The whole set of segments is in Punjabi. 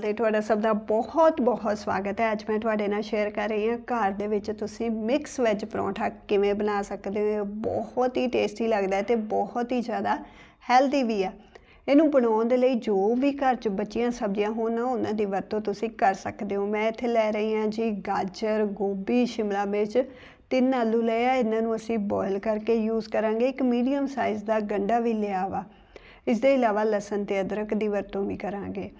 ਤੇ ਤੁਹਾਡਾ ਸਭ ਦਾ ਬਹੁਤ ਬਹੁਤ ਸਵਾਗਤ ਹੈ। ਅੱਜ ਮੈਂ ਤੁਹਾਡੇ ਨਾਲ ਸ਼ੇਅਰ ਕਰ ਰਹੀ ਹਾਂ ਘਰ ਦੇ ਵਿੱਚ ਤੁਸੀਂ ਮਿਕਸ ਵੈਜ ਪਰੌਂਠਾ ਕਿਵੇਂ ਬਣਾ ਸਕਦੇ ਹੋ। ਬਹੁਤ ਹੀ ਟੇਸਟੀ ਲੱਗਦਾ ਹੈ ਤੇ ਬਹੁਤ ਹੀ ਜ਼ਿਆਦਾ ਹੈਲਦੀ ਵੀ ਆ ਇਹਨੂੰ ਬਣਾਉਣ ਦੇ ਲਈ ਜੋ ਵੀ ਘਰ 'ਚ ਬਚੀਆਂ ਸਬਜ਼ੀਆਂ ਹੋਣ ਉਹਨਾਂ ਦੀ ਵਰਤੋਂ ਤੁਸੀਂ ਕਰ ਸਕਦੇ ਹੋ। ਮੈਂ ਇੱਥੇ ਲੈ ਰਹੀ ਹਾਂ ਜੀ ਗਾਜਰ, ਗੋਭੀ, ਸ਼ਿਮਲਾ ਮਿਰਚ, ਤਿੰਨ ਆਲੂ ਲਏ ਆ। ਇਹਨਾਂ ਨੂੰ ਅਸੀਂ ਬੋਇਲ ਕਰਕੇ ਯੂਜ਼ ਕਰਾਂਗੇ। ਇੱਕ ਮੀਡੀਅਮ ਸਾਈਜ਼ ਦਾ ਗੰਡਾ ਵੀ ਲਿਆ ਵਾ। ਇਸ ਦੇ ਇਲਾਵਾ ਲਸਣ ਤੇ ਅਦਰਕ ਦੀ ਵਰਤੋਂ ਵੀ ਕਰਾਂਗੇ।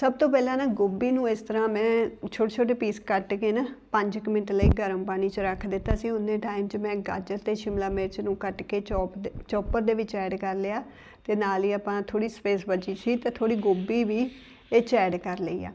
ਸਭ ਤੋਂ ਪਹਿਲਾਂ ਨਾ ਗੋਭੀ ਨੂੰ ਇਸ ਤਰ੍ਹਾਂ ਮੈਂ ਛੋਟੇ ਛੋਟੇ ਪੀਸ ਕੱਟ ਕੇ ਨਾ 5 ਮਿੰਟ ਲਈ ਗਰਮ ਪਾਣੀ 'ਚ ਰੱਖ ਦਿੱਤਾ ਸੀ। ਉਹਨੇ ਟਾਈਮ 'ਚ ਮੈਂ ਗਾਜਰ ਤੇ ਸ਼ਿਮਲਾ ਮਿਰਚ ਨੂੰ ਕੱਟ ਕੇ ਚੌਪ ਦੇ, ਚੌਪਰ ਦੇ ਵਿੱਚ ਐਡ ਕਰ ਲਿਆ ਤੇ ਨਾਲ ਹੀ ਆਪਾਂ ਥੋੜੀ ਸਪੇਸ ਬਚੀ ਸੀ ਤੇ ਥੋੜੀ ਗੋਭੀ ਵੀ ਇਹ 'ਚ ਐਡ ਕਰ ਲਈ ਆ।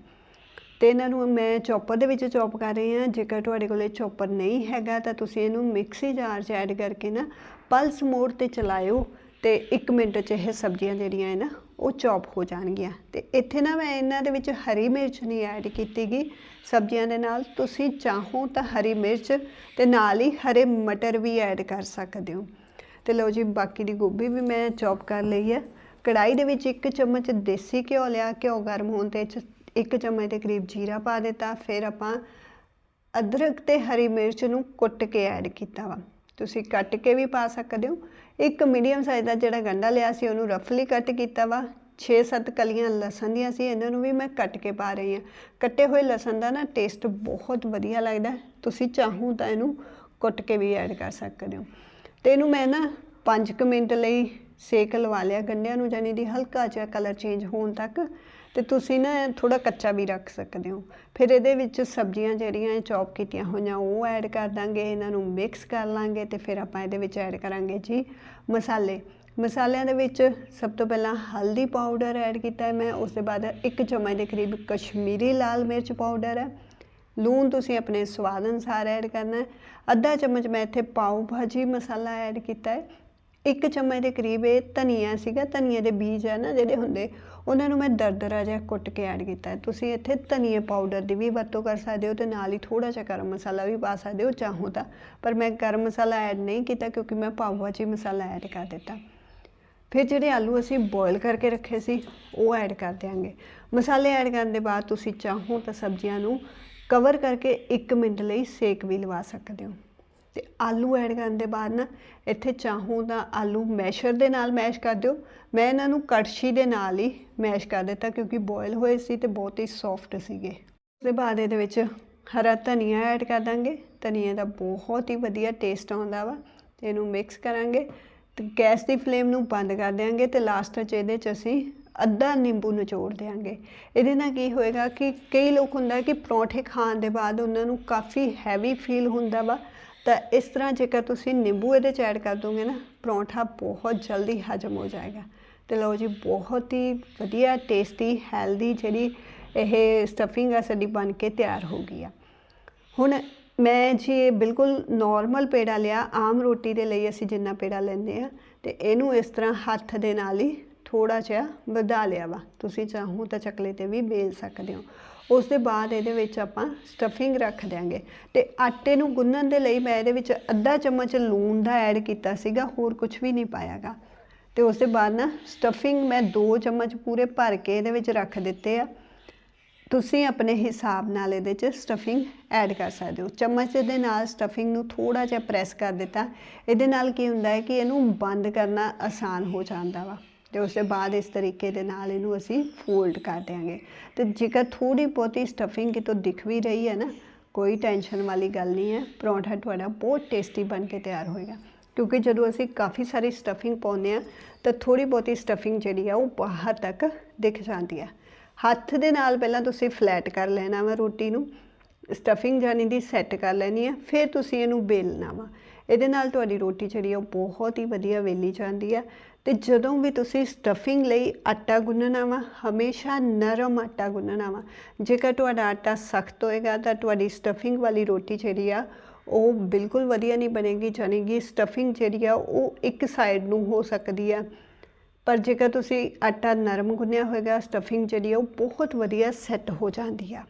ਤੇ ਇਹਨਾਂ ਨੂੰ ਮੈਂ ਚੌਪਰ ਦੇ ਵਿੱਚ ਚੌਪ ਕਰ ਰਹੀ ਹਾਂ। ਜੇਕਰ ਤੁਹਾਡੇ ਕੋਲੇ ਚੌਪਰ ਨਹੀਂ ਹੈਗਾ ਤਾਂ ਤੁਸੀਂ ਇਹਨੂੰ ਮਿਕਸੀ ਜਾਰ 'ਚ ਐਡ ਕਰਕੇ ਨਾ ਪਲਸ ਮੋਡ ਤੇ ਚਲਾਇਓ ਤੇ 1 ਮਿੰਟ 'ਚ ਇਹ ਸਬਜ਼ੀਆਂ ਜਿਹੜੀਆਂ ਹੈ ਨਾ ਉਹ ਚੌਪ ਹੋ ਜਾਣਗੀਆਂ। ਤੇ ਇੱਥੇ ਨਾ ਮੈਂ ਇਹਨਾਂ ਦੇ ਵਿੱਚ ਹਰੀ ਮਿਰਚ ਨਹੀਂ ਐਡ ਕੀਤੀਗੀ ਸਬਜ਼ੀਆਂ ਦੇ ਨਾਲ ਤੁਸੀਂ ਚਾਹੋ ਤਾਂ ਹਰੀ ਮਿਰਚ ਤੇ ਨਾਲ ਹੀ ਹਰੇ ਮਟਰ ਵੀ ਐਡ ਕਰ ਸਕਦੇ ਹੋ। ਤੇ ਲਓ ਜੀ, ਬਾਕੀ ਦੀ ਗੋਭੀ ਵੀ ਮੈਂ ਚੌਪ ਕਰ ਲਈ ਹੈ ਕੜਾਈ ਦੇ ਵਿੱਚ 1 ਚਮਚ ਦੇਸੀ ਘਿਓ ਲਿਆ, ਘਿਓ ਗਰਮ ਹੋਣ ਤੇ 1 ਚਮਚ ਦੇ ਕਰੀਬ ਜੀਰਾ ਪਾ ਦਿੱਤਾ। ਫਿਰ ਆਪਾਂ ਅਦਰਕ ਤੇ ਹਰੀ ਮਿਰਚ ਨੂੰ ਕੁੱਟ ਕੇ ਐਡ ਕੀਤਾ ਵਾ। ਤੁਸੀਂ ਕੱਟ ਕੇ ਵੀ ਪਾ ਸਕਦੇ ਹੋ। ਇੱਕ ਮੀਡੀਅਮ ਸਾਈਜ਼ ਦਾ ਜਿਹੜਾ ਗੰਡਾ ਲਿਆ ਸੀ, ਉਹਨੂੰ ਰਫਲੀ ਕੱਟ ਕੀਤਾ ਵਾ। 6-7 ਕਲੀਆਂ ਲਸਣ ਦੀਆਂ ਸੀ, ਇਹਨਾਂ ਨੂੰ ਵੀ ਮੈਂ ਕੱਟ ਕੇ ਪਾ ਰਹੀ ਹਾਂ। ਕੱਟੇ ਹੋਏ ਲਸਣ ਦਾ ਨਾ ਟੇਸਟ ਬਹੁਤ ਵਧੀਆ ਲੱਗਦਾ। ਤੁਸੀਂ ਚਾਹੋ ਤਾਂ ਇਹਨੂੰ ਕੁੱਟ ਕੇ ਵੀ ਐਡ ਕਰ ਸਕਦੇ ਹੋ। ਤੇ ਇਹਨੂੰ ਮੈਂ ਨਾ 5 ਮਿੰਟ ਲਈ ਸੇਕ ਲਵਾ ਲਿਆ ਗੰਢਿਆਂ ਨੂੰ ਜਾਨੀ ਦੀ ਹਲਕਾ ਜਿਹਾ ਕਲਰ ਚੇਂਜ ਹੋਣ ਤੱਕ। ਤੇ ਤੁਸੀਂ ਨਾ ਥੋੜਾ ਕੱਚਾ ਵੀ ਰੱਖ ਸਕਦੇ ਹੋ। ਫਿਰ ਇਹਦੇ ਵਿੱਚ ਸਬਜ਼ੀਆਂ ਜਿਹੜੀਆਂ ਚੌਪ ਕੀਤੀਆਂ ਹੋਈਆਂ, ਉਹ ਐਡ ਕਰ ਦਾਂਗੇ, ਇਹਨਾਂ ਨੂੰ ਮਿਕਸ ਕਰ ਲਾਂਗੇ ਤੇ ਫਿਰ ਆਪਾਂ ਇਹਦੇ ਵਿੱਚ ਐਡ ਕਰਾਂਗੇ ਜੀ ਮਸਾਲੇ। ਮਸਾਲਿਆਂ ਦੇ ਵਿੱਚ ਸਭ ਤੋਂ ਪਹਿਲਾਂ ਹਲਦੀ ਪਾਊਡਰ ਐਡ ਕੀਤਾ ਹੈ ਮੈਂ, ਉਸ ਦੇ ਬਾਅਦ ਇੱਕ ਚਮਚ ਦੇ ਕਰੀਬ ਕਸ਼ਮੀਰੀ ਲਾਲ ਮਿਰਚ ਪਾਊਡਰ ਹੈ। ਲੂਣ ਤੁਸੀਂ ਆਪਣੇ ਸਵਾਦ ਅਨੁਸਾਰ ਐਡ ਕਰਨਾ ਹੈ। ਅੱਧਾ ਚਮਚ ਮੈਂ ਇੱਥੇ ਪਾਉ ਭਾਜੀ ਮਸਾਲਾ ਐਡ ਕੀਤਾ ਹੈ। ਇੱਕ ਚਮਚ ਦੇ ਕਰੀਬ ਇਹ ਧਨੀਆ ਸੀਗਾ, ਧਨੀਏ ਦੇ ਬੀਜ ਹੈ ਨਾ ਜਿਹੜੇ ਹੁੰਦੇ, ਉਹਨਾਂ ਨੂੰ ਮੈਂ ਦਰਦਰਾ ਜਿਹਾ ਕੁੱਟ ਕੇ ਐਡ ਕੀਤਾ ਤੁਸੀਂ ਇੱਥੇ ਧਨੀਏ ਪਾਊਡਰ ਦੀ ਵੀ ਵਰਤੋਂ ਕਰ ਸਕਦੇ ਹੋ ਤੇ ਨਾਲ ਹੀ ਥੋੜਾ ਜਿਹਾ ਗਰਮ ਮਸਾਲਾ ਵੀ ਪਾ ਸਕਦੇ ਹੋ ਚਾਹੋ ਤਾਂ। ਪਰ ਮੈਂ ਗਰਮ ਮਸਾਲਾ ਐਡ ਨਹੀਂ ਕੀਤਾ ਕਿਉਂਕਿ ਮੈਂ ਪਾਉ ਭਾਜੀ ਮਸਾਲਾ ਐਡ ਕਰ ਦਿੱਤਾ। ਫਿਰ ਜਿਹੜੇ ਆਲੂ ਅਸੀਂ ਬੋਇਲ ਕਰਕੇ ਰੱਖੇ ਸੀ, ਉਹ ਐਡ ਕਰ ਦਿਆਂਗੇ। ਮਸਾਲੇ ਐਡ ਕਰਨ ਦੇ ਬਾਅਦ ਤੁਸੀਂ ਚਾਹੋ ਤਾਂ ਸਬਜ਼ੀਆਂ ਨੂੰ ਕਵਰ ਕਰਕੇ 1 ਮਿੰਟ ਲਈ ਸੇਕ ਵੀ ਲਵਾ ਸਕਦੇ ਹੋ। ਤੇ ਆਲੂ ਐਡ ਕਰਨ ਦੇ ਬਾਅਦ ਨਾ ਇੱਥੇ ਚਾਹੋ ਤਾਂ ਆਲੂ ਮੈਸ਼ਰ ਦੇ ਨਾਲ ਮੈਸ਼ ਕਰ ਦਿਓ। ਮੈਂ ਇਹਨਾਂ ਨੂੰ ਕੜਛੀ ਦੇ ਨਾਲ ਹੀ ਮੈਸ਼ ਕਰ ਦਿੱਤਾ ਕਿਉਂਕਿ ਬੋਇਲ ਹੋਏ ਸੀ ਤੇ ਬਹੁਤ ਹੀ ਸੌਫਟ ਸੀਗੇ। ਉਸ ਦੇ ਬਾਅਦ ਇਹਦੇ ਵਿੱਚ ਹਰਾ ਧਨੀਆ ਐਡ ਕਰ ਦਾਂਗੇ। ਧਨੀਆ ਦਾ ਬਹੁਤ ਹੀ ਵਧੀਆ ਟੇਸਟ ਆਉਂਦਾ ਵਾ ਤੇ ਇਹਨੂੰ ਮਿਕਸ ਕਰਾਂਗੇ ਤੇ ਗੈਸ ਦੀ ਫਲੇਮ ਨੂੰ ਬੰਦ ਕਰ ਦਿਆਂਗੇ ਤੇ ਲਾਸਟ 'ਚ ਇਹਦੇ 'ਚ ਅਸੀਂ ਅੱਧਾ ਨਿੰਬੂ ਨਿਚੋੜ ਦਿਆਂਗੇ। ਇਹਦੇ ਨਾਲ ਕੀ ਹੋਏਗਾ ਕਿ ਕਈ ਲੋਕ ਹੁੰਦਾ ਕਿ ਪਰੌਂਠੇ ਖਾਣ ਦੇ ਬਾਅਦ ਉਹਨਾਂ ਨੂੰ ਕਾਫੀ ਹੈਵੀ ਫੀਲ ਹੁੰਦਾ ਵਾ ਤਾਂ ਇਸ ਤਰ੍ਹਾਂ ਜੇਕਰ ਤੁਸੀਂ ਨਿੰਬੂ ਇਹਦੇ 'ਚ ਐਡ ਕਰ ਦੋਗੇ ਨਾ, ਪਰੌਂਠਾ ਬਹੁਤ ਜਲਦੀ ਹਜਮ ਹੋ ਜਾਏਗਾ। ਤੇ ਲਓ ਜੀ, ਬਹੁਤ ਹੀ ਵਧੀਆ ਟੇਸਟੀ ਹੈਲਦੀ ਜਿਹੜੀ ਇਹ ਸਟਫਿੰਗ ਆ ਸਾਡੀ ਬਣ ਕੇ ਤਿਆਰ ਹੋ ਗਈ ਆ। ਹੁਣ ਮੈਂ ਜੀ ਇਹ ਬਿਲਕੁਲ ਨਾਰਮਲ ਪੇੜਾ ਲਿਆ, ਆਮ ਰੋਟੀ ਦੇ ਲਈ ਅਸੀਂ ਜਿੰਨਾ ਪੇੜਾ ਲੈਂਦੇ ਆ, ਤੇ ਇਹਨੂੰ ਇਸ ਤਰ੍ਹਾਂ ਹੱਥ ਦੇ ਨਾਲ ਹੀ ਥੋੜਾ ਜਿਹਾ ਵਧਾ ਲਿਆ ਵਾ। ਤੁਸੀਂ ਚਾਹੋ ਤਾਂ ਚਕਲੇ ਤੇ ਵੀ ਬੇਲ ਸਕਦੇ ਹੋ। ਉਸ ਦੇ ਬਾਅਦ ਇਹਦੇ ਵਿੱਚ ਆਪਾਂ ਸਟਫਿੰਗ ਰੱਖ ਦਿਆਂਗੇ। ਤੇ ਆਟੇ ਨੂੰ ਗੁੰਨਣ ਦੇ ਲਈ ਮੈਂ ਇਹਦੇ ਵਿੱਚ ਅੱਧਾ ਚਮਚ ਲੂਣ ਦਾ ਐਡ ਕੀਤਾ ਸੀਗਾ, ਹੋਰ ਕੁਝ ਵੀ ਨਹੀਂ ਪਾਇਆਗਾ। ਤੇ ਉਸ ਦੇ ਬਾਅਦ ਨਾ ਸਟਫਿੰਗ ਮੈਂ 2 ਚਮਚ ਪੂਰੇ ਭਰ ਕੇ ਇਹਦੇ ਵਿੱਚ ਰੱਖ ਦਿੱਤੇ ਆ। ਤੁਸੀਂ ਆਪਣੇ ਹਿਸਾਬ ਨਾਲ ਇਹਦੇ 'ਚ ਸਟਫਿੰਗ ਐਡ ਕਰ ਸਕਦੇ ਹੋ। ਚਮਚ ਦੇ ਨਾਲ ਸਟਫਿੰਗ ਨੂੰ ਥੋੜਾ ਜਿਹਾ ਪ੍ਰੈਸ ਕਰ ਦਿੱਤਾ। ਇਹਦੇ ਨਾਲ ਕੀ ਹੁੰਦਾ ਹੈ ਕਿ ਇਹਨੂੰ ਬੰਦ ਕਰਨਾ ਆਸਾਨ ਹੋ ਜਾਂਦਾ ਵਾ। ਤੇ ਉਸ ਤੋਂ ਬਾਅਦ ਇਸ ਤਰੀਕੇ ਦੇ ਨਾਲ ਇਹਨੂੰ ਅਸੀਂ ਫੋਲਡ ਕਰ ਦਿਆਂਗੇ। ਤੇ ਜੇਕਰ ਥੋੜੀ ਬਹੁਤੀ ਸਟਫਿੰਗ ਕਿਤੋਂ ਦਿਖ ਵੀ ਰਹੀ ਹੈ ਨਾ, ਕੋਈ ਟੈਨਸ਼ਨ ਵਾਲੀ ਗੱਲ ਨਹੀਂ ਹੈ। ਪਰੌਂਠਾ ਤੁਹਾਡਾ ਬਹੁਤ ਟੇਸਟੀ ਬਣ ਕੇ ਤਿਆਰ ਹੋਏਗਾ। ਕਿਉਂਕਿ ਜਦੋਂ ਅਸੀਂ ਕਾਫੀ ਸਾਰੀ ਸਟਫਿੰਗ ਪਾਉਂਦੇ ਆ ਤਾਂ ਥੋੜੀ ਬਹੁਤੀ ਸਟਫਿੰਗ ਜਿਹੜੀ ਆ, ਉਹ ਬਾਹਰ ਤੱਕ ਦਿਖ ਜਾਂਦੀ ਆ। ਹੱਥ ਦੇ ਨਾਲ ਪਹਿਲਾਂ ਤੁਸੀਂ ਫਲੈਟ ਕਰ ਲੈਣਾ ਵਾ ਰੋਟੀ ਨੂੰ। ਸਟਫਿੰਗ ਜਾਨੀ ਦੀ ਸੈੱਟ ਕਰ ਲੈਣੀ ਹੈ ਫਿਰ ਤੁਸੀਂ ਇਹਨੂੰ ਬੇਲਣਾ ਵਾ। ਇਹਦੇ ਨਾਲ ਤੁਹਾਡੀ ਰੋਟੀ ਜਿਹੜੀ ਉਹ ਬਹੁਤ ਹੀ ਵਧੀਆ ਵੇਲੀ ਜਾਂਦੀ ਆ। ਤੇ ਜਦੋਂ ਵੀ ਤੁਸੀਂ ਸਟਫਿੰਗ ਲਈ ਆਟਾ ਗੁੰਨਣਾ ਵਾ ਹਮੇਸ਼ਾ ਨਰਮ ਆਟਾ ਗੁੰਨਣਾ ਵਾ ਜੇਕਰ ਤੁਹਾਡਾ ਆਟਾ ਸਖਤ ਹੋਏਗਾ ਤਾਂ ਤੁਹਾਡੀ ਸਟਫਿੰਗ ਵਾਲੀ ਰੋਟੀ ਜਿਹੜੀ ਆ, ਉਹ ਬਿਲਕੁਲ ਵਧੀਆ ਨਹੀਂ ਬਣੇਗੀ ਜਾਨੀਗੀ ਸਟਫਿੰਗ ਜਿਹੜੀ ਆ, ਉਹ ਇੱਕ ਸਾਈਡ ਨੂੰ ਹੋ ਸਕਦੀ ਆ। ਪਰ ਜੇਕਰ ਤੁਸੀਂ ਆਟਾ ਨਰਮ ਗੁੰਨਿਆ ਹੋਏਗਾ ਸਟਫਿੰਗ ਜਿਹੜੀ ਆ, ਉਹ ਬਹੁਤ ਵਧੀਆ ਸੈੱਟ ਹੋ ਜਾਂਦੀ ਆ।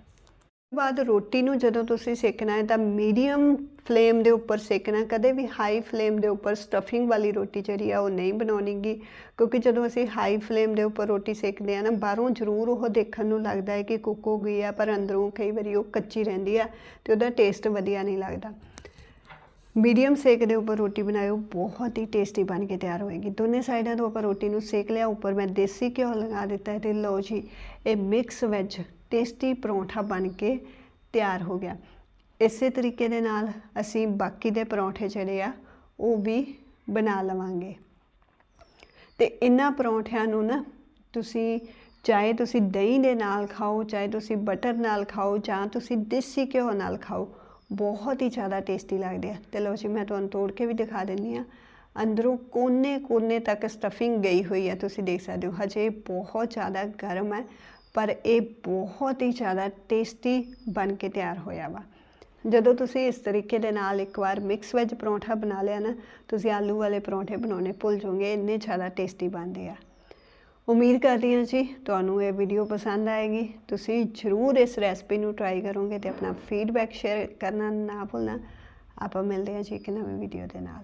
ਬਾਅਦ ਰੋਟੀ ਨੂੰ ਜਦੋਂ ਤੁਸੀਂ ਸੇਕਣਾ ਹੈ ਤਾਂ ਮੀਡੀਅਮ ਫਲੇਮ ਦੇ ਉੱਪਰ ਸੇਕਣਾ ਕਦੇ ਵੀ ਹਾਈ ਫਲੇਮ ਦੇ ਉੱਪਰ ਸਟਫਿੰਗ ਵਾਲੀ ਰੋਟੀ ਜਿਹੜੀ ਆ ਉਹ ਨਹੀਂ ਬਣਾਉਣੀਗੀ ਕਿਉਂਕਿ ਜਦੋਂ ਅਸੀਂ ਹਾਈ ਫਲੇਮ ਦੇ ਉੱਪਰ ਰੋਟੀ ਸੇਕਦੇ ਆ ਨਾ, ਬਾਹਰੋਂ ਜ਼ਰੂਰ ਉਹ ਦੇਖਣ ਨੂੰ ਲੱਗਦਾ ਹੈ ਕਿ ਕੁੱਕ ਹੋ ਗਈ ਆ, ਪਰ ਅੰਦਰੋਂ ਕਈ ਵਾਰੀ ਉਹ ਕੱਚੀ ਰਹਿੰਦੀ ਆ ਤੇ ਉਹਦਾ ਟੇਸਟ ਵਧੀਆ ਨਹੀਂ ਲੱਗਦਾ। ਮੀਡੀਅਮ ਸੇਕ ਦੇ ਉੱਪਰ ਰੋਟੀ ਬਣਾਇਓ, ਬਹੁਤ ਹੀ ਟੇਸਟੀ ਬਣ ਕੇ ਤਿਆਰ ਹੋਏਗੀ। ਦੋਨੇ ਸਾਈਡਾਂ ਤੋਂ ਆਪਾਂ ਰੋਟੀ ਨੂੰ ਸੇਕ ਲਿਆ, ਉੱਪਰ ਮੈਂ ਦੇਸੀ ਘਿਓ ਲਗਾ ਦਿੱਤਾ ਹੈ ਤੇ ਲਓ ਜੀ, ਇਹ ਮਿਕਸ ਵੈਜ ਟੇਸਟੀ ਪਰੌਂਠਾ ਬਣ ਕੇ ਤਿਆਰ ਹੋ ਗਿਆ। ਇਸੇ ਤਰੀਕੇ ਦੇ ਨਾਲ ਅਸੀਂ ਬਾਕੀ ਦੇ ਪਰੌਂਠੇ ਜਿਹੜੇ ਆ, ਉਹ ਵੀ ਬਣਾ ਲਵਾਂਗੇ। ਤੇ ਇਹਨਾਂ ਪਰੌਂਠਿਆਂ ਨੂੰ ਨਾ ਤੁਸੀਂ ਚਾਹੇ ਤੁਸੀਂ ਦਹੀਂ ਦੇ ਨਾਲ ਖਾਓ, ਚਾਹੇ ਤੁਸੀਂ ਬਟਰ ਨਾਲ ਖਾਓ, ਜਾਂ ਤੁਸੀਂ ਦੇਸੀ ਘਿਓ ਨਾਲ ਖਾਓ, ਬਹੁਤ ਹੀ ਜ਼ਿਆਦਾ ਟੇਸਟੀ ਲੱਗਦੇ ਆ। ਤੇ ਲਓ ਜੀ, ਮੈਂ ਤੁਹਾਨੂੰ ਤੋੜ ਕੇ ਵੀ ਦਿਖਾ ਦਿੰਨੀ ਆ ਅੰਦਰੋਂ ਕੋਨੇ ਕੋਨੇ ਤੱਕ ਸਟਫਿੰਗ ਗਈ ਹੋਈ ਹੈ ਤੁਸੀਂ ਦੇਖ ਸਕਦੇ ਹੋ। ਹਜੇ ਬਹੁਤ ਜ਼ਿਆਦਾ ਗਰਮ ਹੈ। ਪਰ ਇਹ ਬਹੁਤ ਹੀ ਜ਼ਿਆਦਾ ਟੇਸਟੀ ਬਣ ਕੇ ਤਿਆਰ ਹੋਇਆ ਵਾ। ਜਦੋਂ ਤੁਸੀਂ ਇਸ ਤਰੀਕੇ ਦੇ ਨਾਲ ਇੱਕ ਵਾਰ ਮਿਕਸ ਵੈਜ ਪਰੌਂਠਾ ਬਣਾ ਲਿਆ ਨਾ, ਤੁਸੀਂ ਆਲੂ ਵਾਲੇ ਪਰੌਂਠੇ ਬਣਾਉਣੇ ਭੁੱਲ ਜਾਓਗੇ, ਇੰਨੇ ਜ਼ਿਆਦਾ ਟੇਸਟੀ ਬਣਦੇ ਆ। ਉਮੀਦ ਕਰਦੀ ਹਾਂ ਜੀ ਤੁਹਾਨੂੰ ਇਹ ਵੀਡੀਓ ਪਸੰਦ ਆਏਗੀ। ਤੁਸੀਂ ਜ਼ਰੂਰ ਇਸ ਰੈਸਪੀ ਨੂੰ ਟਰਾਈ ਕਰੋਗੇ ਤੇ ਆਪਣਾ ਫੀਡਬੈਕ ਸ਼ੇਅਰ ਕਰਨਾ ਨਾ ਭੁੱਲਣਾ। ਆਪਾਂ ਮਿਲਦੇ ਹਾਂ ਜੀ ਇੱਕ ਨਵੀਂ ਵੀਡੀਓ ਦੇ ਨਾਲ।